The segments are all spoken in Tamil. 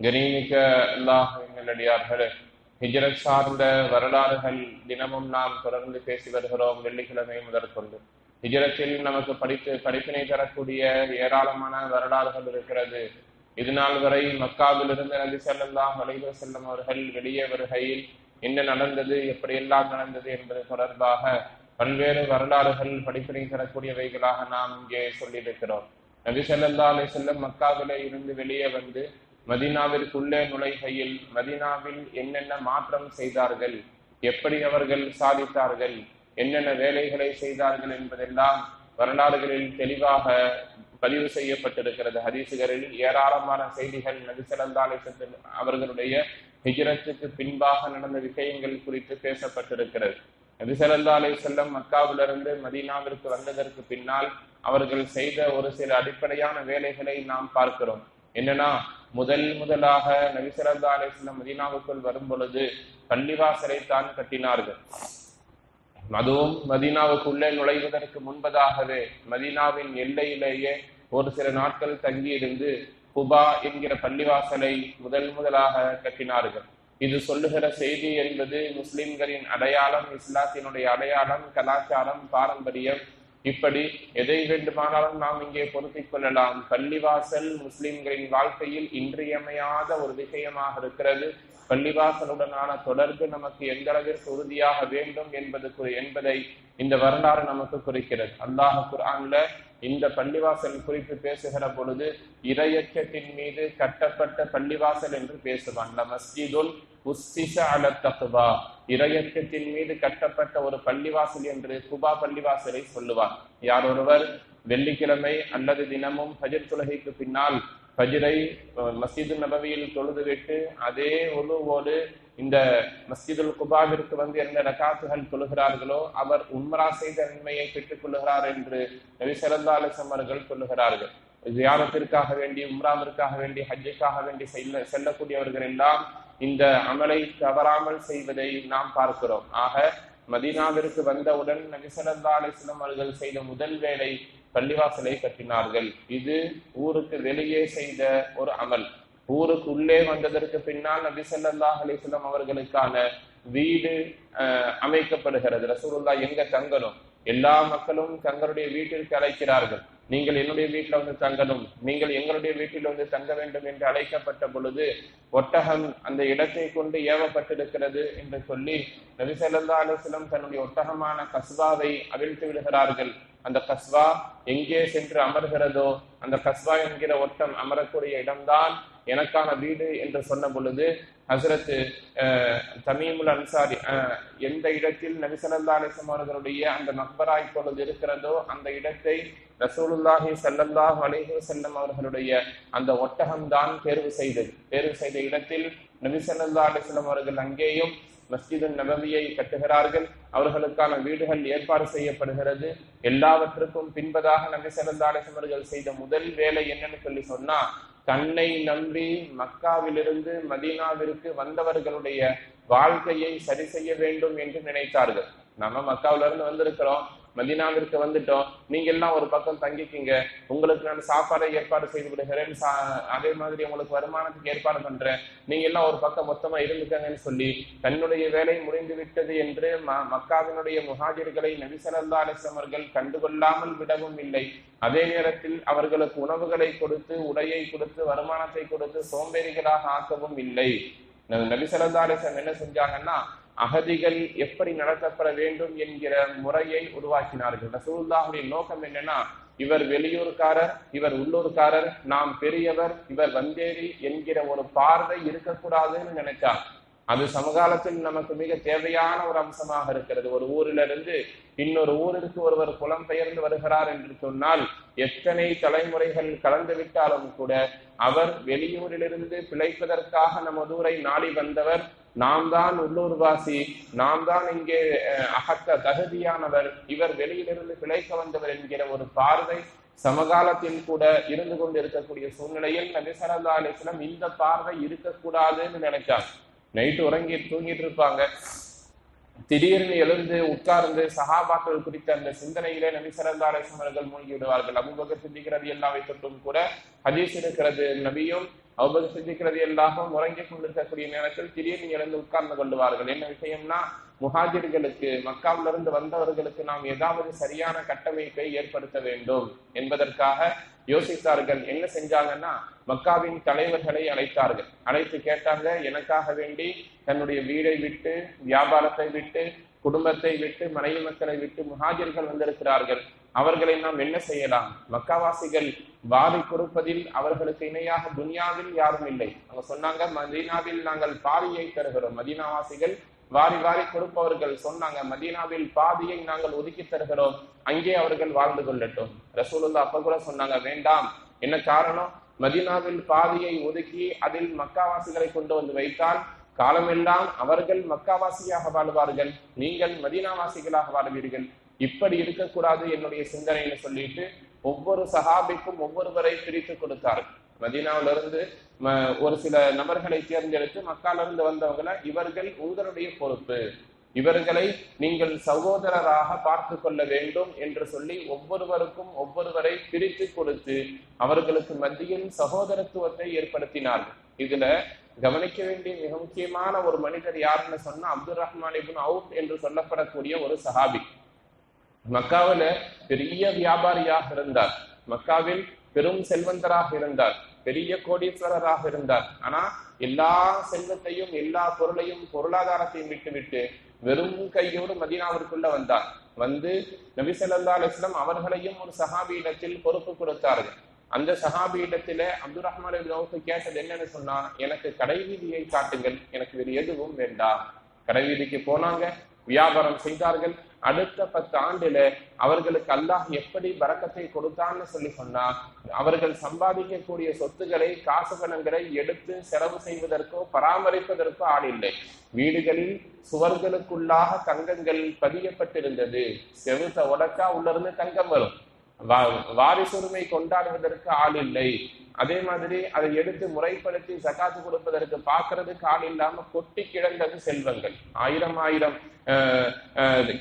கணீமிக்க அல்லாஹ் எங்களடியார்களே ஹிஜ்ரத் சார்ந்த வரலாறுகள் தினமும் நாம் தொடர்ந்து பேசி வருகிறோம் வெள்ளிக்கிழமை முதற்கொண்டு. ஹிஜ்ரத்தில் நமக்கு படித்து படிப்பினை தரக்கூடிய ஏராளமான வரலாறுகள் இருக்கிறது. இதுநாள் வரை மக்காவில் இருந்து நபி ஸல்லல்லாஹு அலைஹி செல்லும் அவர்கள் வெளியே வருகையில் என்ன நடந்தது எப்படியெல்லாம் நடந்தது என்பது தொடர்பாக பல்வேறு வரலாறுகள் படிப்பினை தரக்கூடியவைகளாக நாம் இங்கே சொல்லியிருக்கிறோம். நபி செல்லல்லா அலை செல்லம் மக்காவிலே இருந்து வெளியே வந்து மதீனாவிற்குள்ளே நுழைகையில் மதீனாவில் என்னென்ன மாற்றம் செய்தார்கள் எப்படி அவர்கள் சாதித்தார்கள் என்னென்ன வேலைகளை செய்தார்கள் என்பதெல்லாம் வரலாறுகளில் தெளிவாக பதிவு செய்யப்பட்டிருக்கிறது. ஹதீசுகளில் ஏராளமான செய்திகள் நபி அவர்களுடைய ஹிஜரத்துக்கு பின்பாக நடந்த விஷயங்கள் குறித்து பேசப்பட்டிருக்கிறது. நபி ஸல்லல்லாஹு மக்காவிலிருந்து மதீனாவிற்கு வந்ததற்கு பின்னால் அவர்கள் செய்த ஒரு சில அடிப்படையான வேலைகளை நாம் பார்க்கிறோம். என்னன்னா முதல் முதலாக நபி ஸல்லல்லாஹு மதீனாவுக்குள் வரும் பொழுது பள்ளிவாசலை தான் கட்டினார்கள். அதுவும் மதீனாவுக்குள்ளே நுழைவதற்கு முன்பதாகவே மதீனாவின் எல்லையிலேயே ஒரு சில நாட்கள் தங்கியிருந்து குபா என்கிற பள்ளிவாசலை முதல் முதலாக கட்டினார்கள். இது சொல்லுகிற செய்தி என்பது முஸ்லிம்களின் அடையாளம் இஸ்லாத்தினுடைய அடையாளம் கலாச்சாரம் பாரம்பரியம் இப்படி எதை வேண்டுமானாலும் நாம் இங்கே பொருத்திக் கொள்ளலாம். பள்ளிவாசல் முஸ்லிம்களின் வாழ்க்கையில் இன்றியமையாத ஒரு விஷயமாக இருக்கிறது. பள்ளிவாசலுடனான தொடர்பு நமக்கு எந்த அளவிற்கு உறுதியாக வேண்டும் என்பது என்பதை இந்த வரலாறு நமக்கு குறிக்கிறது. அல்லாஹ் குர்ஆன்ல இந்த பள்ளிவாசல் குறித்து பேசுகிற பொழுது இரையச்சத்தின் மீது கட்டப்பட்ட பள்ளிவாசல் என்று பேசுவான். மஸ்ஜிதுல் உஸ்ஸிஸ அல தக்வா. இரையச்சத்தின் மீது கட்டப்பட்ட ஒரு பள்ளிவாசல் என்று குபா பள்ளிவாசலை சொல்லுவார் யார் ஒருவர் வெள்ளிக்கிழமை அல்லது தினமும் பஜிர் துலகைக்கு பின்னால் பஜிரை மசீது நபவியில் தொழுதுவிட்டு அதே ஒழுவோடு இந்த மஸ்ஜிதுல் குபாவிற்கு வந்து என்ன ரகாத்துகள் தொழுகிறார்களோ அவர் உம்ரா செய்த நன்மையை பெற்றுக் கொள்ளுகிறார் என்று நபி ஸல்லல்லாஹு அலைஹி சொல்லுகிறார்கள். ஜியாரத்திற்காக வேண்டி உம்ராவிற்காக வேண்டி ஹஜ்ஜுக்காக வேண்டி செல்ல செல்லக்கூடியவர்கள் எல்லாம் இந்த அமலை தவறாமல் செய்வதை நாம் பார்க்கிறோம். ஆக மதீனாவிற்கு வந்தவுடன் நபி ஸல்லல்லாஹு அவர்கள் செய்த முதல் வேலை பள்ளிவாசலை கட்டினார்கள். இது ஊருக்கு வெளியே செய்த ஒரு அமல். ஊருக்கு உள்ளே வந்ததற்கு பின்னால் நபி ஸல்லல்லாஹு அலைஹி அவர்களுக்கான வீடு அமைக்கப்படுகிறது. ரசூலுல்லா எங்க தங்கணும்? எல்லா மக்களும் தங்களுடைய வீட்டிற்கு அழைக்கிறார்கள். நீங்கள் என்னுடைய வீட்டில் வந்து தங்கணும். நீங்கள் எங்களுடைய வீட்டில் வந்து தங்க வேண்டும் என்று அழைக்கப்பட்ட பொழுது ஒட்டகம் அந்த இடத்தை கொண்டு ஏவப்பட்டிருக்கிறது என்று சொல்லி நபிசல்லா அலுவலம் தன்னுடைய ஒட்டகமான கஸ்வாவை அவிழ்த்து விடுகிறார்கள். அந்த கஸ்வா எங்கே சென்று அமர்கிறதோ அந்த கஸ்வா என்கிற ஒட்டம் அமரக்கூடிய இடம்தான் எனக்கான வீடு என்று சொன்ன பொழுது ஹசரத் தமீமுல் அன்சாரி எந்த இடத்தில் நபிசல்லா அலிஸ்லாம் அந்த நண்பராய் இப்பொழுது இருக்கிறதோ அந்த இடத்தை ரசூலுல்லாஹி சல்லல்லாஹ் அலிஹி செல்லம் அவர்களுடைய அந்த ஒட்டகம்தான் தேர்வு செய்தது. தேர்வு செய்த இடத்தில் நபி சல்லா அவர்கள் அங்கேயும் மஸ்ஜிது நபவியை கட்டுகிறார்கள். அவர்களுக்கான வீடுகள் ஏற்பாடு செய்யப்படுகிறது. எல்லாவற்றுக்கும் பின்பதாக நபி சல்லா அவர்கள் செய்த முதல் வேலை என்னன்னு சொல்லி சொன்னா தன்னை நம்பி மக்காவிலிருந்து மதீனாவிற்கு வந்தவர்களுடைய வாழ்க்கையை சரி செய்ய வேண்டும் என்று நினைத்தார்கள். நம்ம மக்காவில இருந்து வந்திருக்கிறோம். மதினாவிற்கு வந்துட்டோம். நீங்க எல்லாம் ஒரு பக்கம் தங்கிக்கிங்க. உங்களுக்கு நான் சாப்பாடை ஏற்பாடு செய்து விடுகிறேன். அதே மாதிரி உங்களுக்கு வருமானத்துக்கு ஏற்பாடு பண்றேன். நீங்க எல்லாம் ஒரு பக்கம் மொத்தமா இருந்துக்கங்கன்னு சொல்லி தன்னுடைய வேலை முடிந்து விட்டது என்று மக்காவினுடைய முஹாஜிர்களை நபிசல்லா அலிஸ்லமர்கள் கண்டுகொள்ளாமல் விடவும் இல்லை. அதே நேரத்தில் அவர்களுக்கு உணவுகளை கொடுத்து உடையை கொடுத்து வருமானத்தை கொடுத்து சோம்பேறிகளாக ஆக்கவும் இல்லை. நபிசல்லா அலிஸ்லம் என்ன செஞ்சாங்கன்னா அகதிகள் எப்படி நடத்தப்பட வேண்டும் என்கிற முறையை உருவாக்கினார்கள். ரசூல்லாவுடைய நோக்கம் என்னன்னா இவர் வெளியூர்காரர் இவர் உள்ளூர்காரர் நாம் பெரியவர் இவர் வந்தேரி என்கிற ஒரு பார்வை இருக்கக்கூடாதுன்னு நினைச்சார். அது சமகாலத்தில் நமக்கு மிக தேவையான ஒரு அம்சமாக இருக்கிறது. ஒரு ஊரிலிருந்து இன்னொரு ஊருக்கு ஒருவர் புலம்பெயர்ந்து வருகிறார் என்று சொன்னால் எத்தனை தலைமுறைகள் கலந்து விட்டாலும் கூட அவர் வெளியூரிலிருந்து பிழைப்பதற்காக நமது ஊரை நாடி வந்தவர் நாம் தான் உள்ளூர்வாசி நாம் தான் இங்கே அகத்த தகுதியானவர் இவர் வெளியிலிருந்து பிழைக்க வந்தவர் என்கிற ஒரு பார்வை சமகாலத்தில் கூட இருந்து கொண்டு இருக்கக்கூடிய சூழ்நிலையில் நபி சரதா அலிஸ்லாம் இந்த பார்வை இருக்கக்கூடாதுன்னு நினைச்சாங்க நைட்டு உறங்கி தூங்கிட்டு இருப்பாங்க. திடீர்னு எழுந்து உட்கார்ந்து சகாபாக்கள் குறித்த அந்த சிந்தனையிலே நபி சல்லா அலிஸ்லாம் அவர்கள் மூழ்கி விடுவார்கள் அபுபக்கர் சிந்திக்கிறது எல்லா வைத்துட்டும் கூட ஹதீஸ் இருக்கிறது நபியும் அவ்வளவு சிந்திக்கிறது எல்லாரும் உறங்கிக் கொண்டிருக்கக்கூடிய நேரத்தில் திடீர்னு எழுந்து உட்கார்ந்து கொள்வார்கள் என்ன விஷயம்னா முஹாஜிர்களுக்கு மக்காவிலிருந்து வந்தவர்களுக்கு நாம் ஏதாவது சரியான கட்டமைப்பை ஏற்படுத்த வேண்டும். என்பதற்காக யோசித்தார்கள். என்ன செஞ்சாங்கன்னா மக்காவின் தலைவர்களை அழைத்தார்கள். அழைத்து கேட்டாங்க எனக்காக வேண்டி தன்னுடைய வீடை விட்டு வியாபாரத்தை விட்டு குடும்பத்தை விட்டு மனைவி மக்களை விட்டு முஹாஜர்கள் வந்திருக்கிறார்கள். அவர்களை நாம் என்ன செய்யலாம்? மக்காவாசிகள் வாரி கொடுப்பதில் அவர்களுக்கு இணையாக துனியாவில் யாரும் இல்லை. அவங்க சொன்னாங்க மதீனாவில் நாங்கள் பாதியை தருகிறோம். மதீனாவாசிகள் வாரி வாரி கொடுப்பவர்கள் சொன்னாங்க மதீனாவில் பாதியை நாங்கள் ஒதுக்கி தருகிறோம். அங்கே அவர்கள் வாழ்ந்து கொள்ளட்டும். ரசூலுல்லா அப்ப கூட சொன்னாங்க வேண்டாம். என்ன காரணம்? மதீனாவில் பாதியை ஒதுக்கி அதில் மக்காவாசிகளை கொண்டு வந்து வைத்தால் காலமெல்லாம் அவர்கள் மக்காவாசியாக வாழ்வார்கள். நீங்கள் மதீனாவாசிகளாக வாழ்வீர்கள். இப்படி இருக்கக்கூடாது என்னுடைய சிந்தனைன்னு சொல்லிட்டு ஒவ்வொரு சஹாபிக்கும் ஒவ்வொருவரை பிரித்து கொடுத்தார்கள். மதீனாவிலிருந்து ஒரு சில நபர்களை தேர்ந்தெடுத்து மக்காலிருந்து வந்தவங்களை இவர்கள் உங்களுடைய பொறுப்பு. இவர்களை நீங்கள் சகோதரராக பார்த்து கொள்ள வேண்டும் என்று சொல்லி ஒவ்வொருவருக்கும் ஒவ்வொருவரை பிரித்து கொடுத்து அவர்களுக்கு மத்தியில் சகோதரத்துவத்தை ஏற்படுத்தினார்கள். இதுல கவனிக்க வேண்டிய மிக முக்கியமான ஒரு மனிதர் யாருன்னு சொன்னா அப்துல் ரஹ்மான் இபின் அவுப் என்று சொல்லப்படக்கூடிய ஒரு சஹாபி. மக்காவில பெரிய வியாபாரியாக இருந்தார். மக்காவில் பெரும் செல்வந்தராக இருந்தார். பெரிய கோடீஸ்வரராக இருந்தார். ஆனா எல்லா செல்வத்தையும் எல்லா பொருளையும் பொருளாதாரத்தையும் விட்டுவிட்டு வெறும் கையோடு மதீனாவிற்குள்ள வந்தார் வந்து நபி ஸல்லல்லாஹு அவர்களையும் ஒரு சஹாபியிடத்தில் பொறுப்பு கொடுத்தார்கள். அந்த சஹாபியிடத்தில அப்துல் ரஹ்மான் இப்னு கேட்டது என்னன்னு சொன்னா எனக்கு கடை வீதியை காட்டுங்கள். எனக்கு வேறு எதுவும் வேண்டாம். கடை வீதிக்கு போனாங்க வியாபாரம் செய்தார்கள். அடுத்த பத்து ஆண்டுல அவர்களுக்கு அல்லாஹ் எப்படி பறக்கத்தை கொடுத்தான்னு சொல்லி சொன்னா அவர்கள் சம்பாதிக்கக்கூடிய சொத்துக்களை காசு பணங்களை எடுத்து செலவு செய்வதற்கோ பராமரிப்பதற்கோ ஆள் இல்லை. வீடுகளில் சுவர்களுக்குள்ளாக தங்கங்கள் பதியப்பட்டிருந்தது. செவுத்த உடக்கா உள்ள இருந்து தங்கம் வரும். வாரிசுரிமை கொண்டாடுவதற்கு ஆள் இல்லை. அதே மாதிரி அதை எடுத்து முறைப்படுத்தி சகாத்து கொடுப்பதற்கு பார்க்கறது கால் இல்லாம கொட்டி கிடந்தது செல்வங்கள். ஆயிரம் ஆயிரம்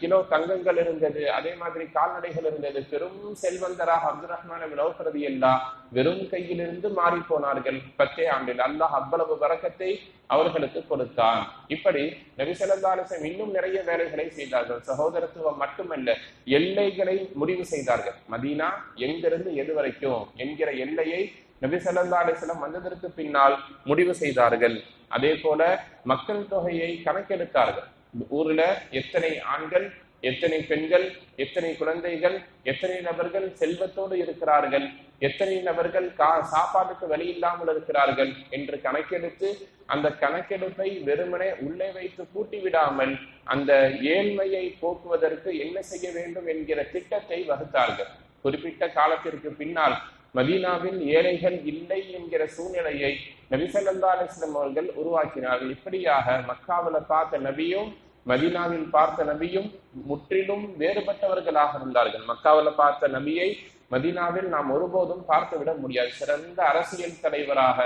கிலோ தங்கங்கள் இருந்தது. அதே மாதிரி கால்நடைகள் இருந்தது. பெரும் செல்வந்தராக அப்துல் ரஹ்மான லோகிறது எல்லாம் வெறும் கையிலிருந்து மாறி போனார்கள் பத்தே ஆண்டில். அல்லாஹ் அவ்வளவு வரக்கத்தை அவர்களுக்கு கொடுத்தான். இப்படி நபிசல்லாசம் இன்னும் நிறைய வேலைகளை செய்தார்கள். சகோதரத்துவம் மட்டுமல்ல எல்லைகளை முடிவு செய்தார்கள். மதீனா எங்கிருந்து எது வரைக்கும் என்கிற எல்லையை நபி சல்லா அலிஸ்லாம் வந்ததற்கு பின்னால் முடிவு செய்தார்கள். அதே போல மக்கள் தொகையை கணக்கெடுத்தார்கள். ஊர்ல எத்தனை ஆண்கள் எத்தனை பெண்கள் எத்தனை குழந்தைகள் எத்தனை நபர்கள் செல்வத்தோடு இருக்கிறார்கள் எத்தனை நபர்கள் கா சாப்பாட்டுக்கு வழி இல்லாமல் இருக்கிறார்கள் என்று கணக்கெடுத்து அந்த கணக்கெடுப்பை வெறுமனே உள்ளே வைத்து பூட்டி விடாமல் அந்த ஏழ்மையை போக்குவதற்கு என்ன செய்ய வேண்டும் என்கிற திட்டத்தை வகுத்தார்கள். குறிப்பிட்ட காலத்திற்கு பின்னால் மதீனாவில் ஏழைகள் இல்லை என்கிற சூழ்நிலையை நபிசல்லா அலிஸ்லம் அவர்கள் உருவாக்கினார்கள் இப்படியாக மக்காவில பார்த்த நபியும் மதீனாவில் பார்த்த நபியும் முற்றிலும் வேறுபட்டவர்களாக இருந்தார்கள். மக்காவில பார்த்த நபியை மதீனாவில் நாம் ஒருபோதும் பார்த்து விட முடியாது. சிறந்த அரசியல் தலைவராக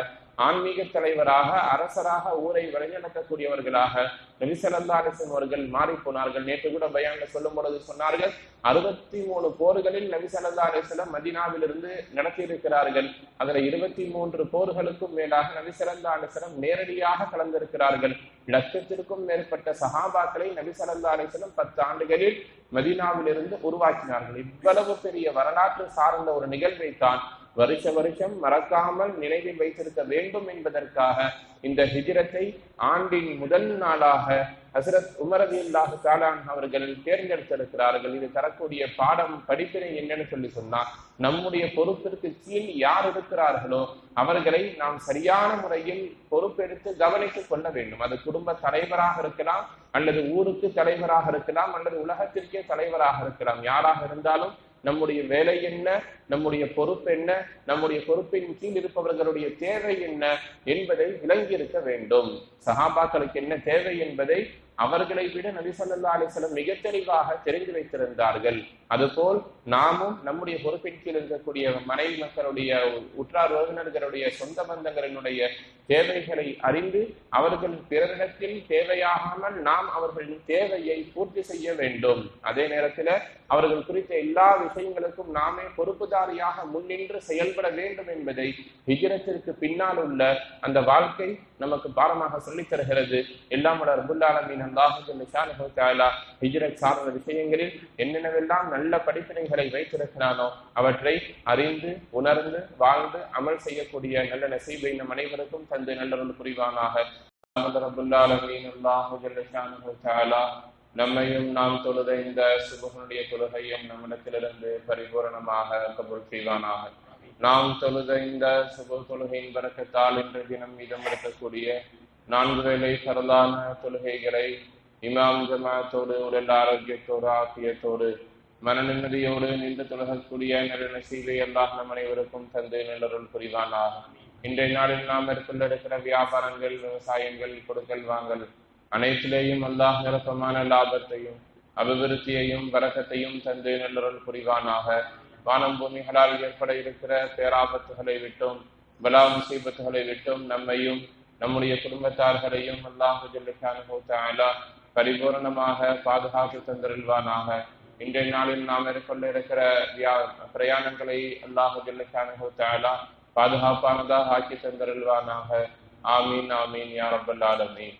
ஆன்மீக தலைவராக அரசராக ஊரை வழிநடத்தக்கூடியவர்களாக நபிசல்லா அரசன் அவர்கள் மாறி போனார்கள் நேற்று கூட பயான்ல சொல்லும் பொழுது சொன்னார்கள் அறுபத்தி மூணு போர்களில் நபிசல்லா அலிஸ்லம் மதினாவிலிருந்து நடத்தியிருக்கிறார்கள். அதில் அதுல இருபத்தி மூன்று போர்களுக்கும் மேலாக நபிசல்லா அலிஸ்லம் நேரடியாக கலந்திருக்கிறார்கள். லட்சத்திற்கும் மேற்பட்ட சஹாபாக்களை நபிசல்லா அலிஸ்லம் பத்து ஆண்டுகளில் மதீனாவிலிருந்து உருவாக்கினார்கள். இவ்வளவு பெரிய வரலாற்று சார்ந்த ஒரு நிகழ்வை தான் வருஷ வருஷம் மறக்காமல் நினைவில் வைத்திருக்க வேண்டும் என்பதற்காக இந்த ஹிஜிரத்தை ஆண்டின் முதல் நாளாக ஹசரத் உமரதி அல்லாஹு தாலான் அவர்கள் தேர்ந்தெடுத்திருக்கிறார்கள். இது தரக்கூடிய பாடம் படிப்பினை என்னன்னு சொல்லி சொன்னா நம்முடைய பொறுப்பிற்கு கீழ் யார் இருக்கிறார்களோ அவர்களை நாம் சரியான முறையில் பொறுப்பெடுத்து கவனித்துக் கொள்ள வேண்டும். அது குடும்ப தலைவராக இருக்கலாம் அல்லது ஊருக்கு தலைவராக இருக்கலாம் அல்லது உலகத்திற்கே தலைவராக இருக்கலாம். யாராக இருந்தாலும் நம்முடைய வேலை என்ன? நம்முடைய பொறுப்பு என்ன? நம்முடைய பொறுப்பின் கீழ் இருப்பவர்களுடைய தேவை என்ன என்பதை விளங்கியிருக்க வேண்டும். சகாபாக்களுக்கு என்ன தேவை என்பதை அவர்களை விட நபி ஸல்லல்லாஹு அலைஹி மிக தெளிவாக தெரிந்து வைத்திருந்தார்கள். அதுபோல் நாமும் நம்முடைய பொறுப்பின் கீழ் இருக்கக்கூடிய மனைவி மக்களுடைய உற்றார் உறவினர்களுடைய சொந்த பந்தங்களினுடைய தேவைகளை அறிந்து அவர்கள் பிறரிடத்தில் தேவையாகாமல் நாம் அவர்களின் தேவையை பூர்த்தி செய்ய வேண்டும். அதே நேரத்தில் அவர்கள் குறித்த எல்லா விஷயங்களுக்கும் நாமே பொறுப்புதாரியாக முன்னின்று செயல்பட வேண்டும் என்பதை ஹிஜரத்திற்கு பின்னால் உள்ள அந்த வாழ்க்கை நமக்கு பாரமாக சொல்லித் தருகிறது. எல்லாம் ரபுல்லாலமின் அல்லாஹு ஹிஜரத் சார்ந்த விஷயங்களில் என்னென்னவெல்லாம் நல்ல படிப்பினைகளை வைத்திருக்கிறானோ அவற்றை அறிந்து உணர்ந்து வாழ்ந்து அமல் செய்யக்கூடிய நல்ல நசீபை நம் அனைவருக்கும் தந்து நல்லொரு புரிவானாக. ரபுல்லாலமின் அல்லாஹு நம்மையும் நாம் தொழுத இந்த சுபகனுடைய தொழுகையும் நம்மிடத்திலிருந்து பரிபூரணமாக கபூல் செய்வானாக. நாம் தொழுத இந்த சுப தொழுகையின் பறக்கத்தால் இன்று தினம் மீதம் இருக்கக்கூடிய நான்கு வேலை சரளான தொழுகைகளை இமாம் ஜமாத்தோடு உடல் ஆரோக்கியத்தோடு ஆக்கியத்தோடு மன நிம்மதியோடு நின்று தொழுகக்கூடிய நல்ல நசீவை எல்லாம் நம் அனைவருக்கும் தந்து நிலருள் புரிவானாக. இன்றைய நாளில் நாம் மேற்கொள்ள இருக்கிற வியாபாரங்கள் விவசாயங்கள் கொடுக்கல் வாங்கல் அனைத்திலேயும் அல்லாஹ் நிரப்பமான லாபத்தையும் அபிவிருத்தியையும் வரக்கத்தையும் தந்து நல்லருள் புரிவானாக. வானம் பூமிகளால் ஏற்பட இருக்கிற பேராபத்துகளை விட்டும் பலா முசீபத்துகளை விட்டும் நம்மையும் நம்முடைய குடும்பத்தார்களையும் அல்லாஹு பரிபூரணமாக பாதுகாத்து தந்திருவானாக இன்றைய நாளில் நாம் மேற்கொள்ள இருக்கிற பிரயாணங்களை அல்லாஹு ஜல்லுக்கான பாதுகாப்பானதாக ஆக்கி தந்திருவானாக ஆமீன் ஆமீன் யார் அப்பல்லாலமீன்